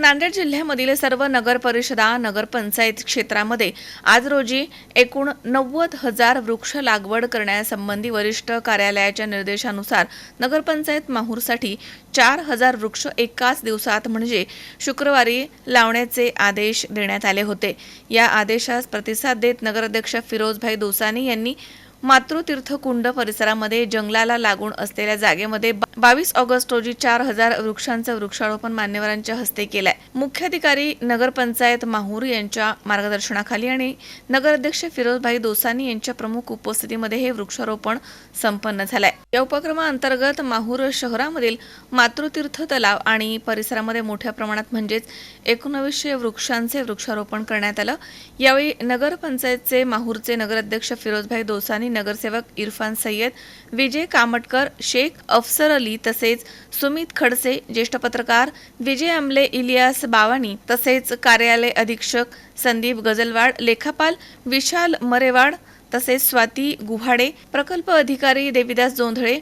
नांदेड जिल्ह्यामधील सर्व नगर परिषदा नगरपंचायत क्षेत्रामध्ये आज रोजी एकूण नव्वद हजार वृक्ष लागवड करण्यासंबंधी वरिष्ठ कार्यालयाच्या निर्देशानुसार नगरपंचायत माहूरसाठी चार हजार वृक्ष एकाच दिवसात म्हणजे शुक्रवारी लावण्याचे आदेश देण्यात आले होते. या आदेशास प्रतिसाद देत नगराध्यक्ष फिरोजभाई दोसानी यांनी मातृतीर्थकुंड परिसरामध्ये जंगलाला लागून असलेल्या जागेमध्ये बावीस ऑगस्ट रोजी चार हजार वृक्षांचं वृक्षारोपण मान्यवरांच्या हस्ते केलंय. मुख्याधिकारी नगरपंचायत माहूर यांच्या मार्गदर्शनाखाली आणि नगराध्यक्ष फिरोजभाई दोसानी यांच्या प्रमुख उपस्थितीमध्ये हे वृक्षारोपण संपन्न झालंय. या उपक्रमाअंतर्गत माहूर शहरामधील मातृतीर्थ तलाव आणि परिसरामध्ये मोठ्या प्रमाणात म्हणजेच एकोणवीसशे वृक्षांचे वृक्षारोपण करण्यात आलं. यावेळी नगरपंचायतचे माहूरचे नगराध्यक्ष फिरोजभाई दोसानी नगरसेवक इरफान सय्यद विजय कामटकर शेख अफसर अली तसेच सुमित खडसे ज्येष्ठ पत्रकार विजय आमले इलियास बावानी तसेच कार्यालय अधीक्षक संदीप गजलवाड लेखापाल विशाल मरेवाड तसेच स्वाती गुव्हाडे प्रकल्प अधिकारी देविदास जोंधळे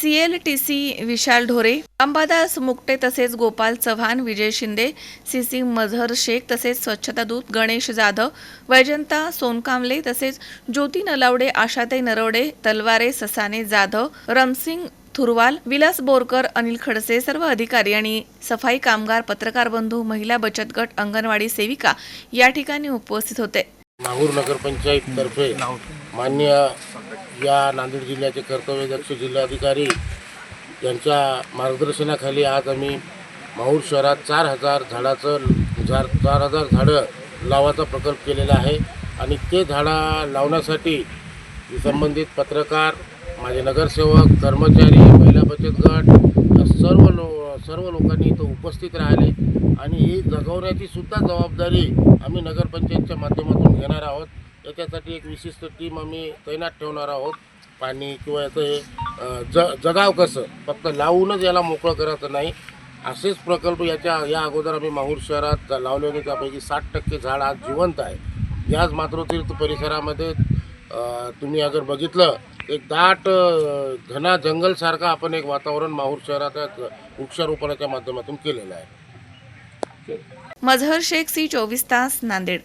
सीएलटीसी विशाल ढोरे अंबादास मुकटे तसेच गोपाल चव्हाण विजय शिंदे सीसी मझहर शेख तसेच स्वच्छता दूत गणेश जाधव वैजंता सोनकांबले तसेच ज्योती नलावडे आशाताई नरवडे तलवारे ससाने जाधव रमसिंग थुरवाल विलास बोरकर अनिल खडसे सर्व अधिकारी आणि सफाई कामगार पत्रकार बंधू महिला बचत गट अंगणवाडी सेविका या ठिकाणी उपस्थित होते. माहूर नगरपंचायततर्फे मान्य या नांदेड जिल्ह्याचे कर्तव्यदक्ष जिल्हाधिकारी यांच्या मार्गदर्शनाखाली आज आम्ही माहूर शहरात चार हजार झाडाचं झाड चार हजार झाडं लावाचा प्रकल्प केलेला आहे. आणि ते झाडं लावण्यासाठी संबंधित पत्रकार माझे नगरसेवक कर्मचारी महिला बचत गट सर्व सर्व लोकांनी इथं उपस्थित राहिले आणि ही जगवण्याची सुद्धा जबाबदारी आम्ही नगरपंचायतच्या माध्यमातून घेणार आहोत. याच्यासाठी एक विशिष्ट टीम आम्ही तैनात ठेवणार आहोत. पाणी किंवा याचं हे ज जगाव कसं? फक्त लावूनच याला मोकळं करायचं नाही. असेच प्रकल्प याच्या या अगोदर आम्ही माहूर शहरात लावले होते त्यापैकी साठ टक्के झाड आज जिवंत आहे. याच मातृतीर्थ परिसरामध्ये तुम्ही अगर बघितलं एक दाट घना जंगलसारखा आपण एक वातावरण माहूर शहरात वृक्षारोपणाच्या माध्यमातून केलेलं आहे. मजहर शेख सी चोवीस तास नांदेड.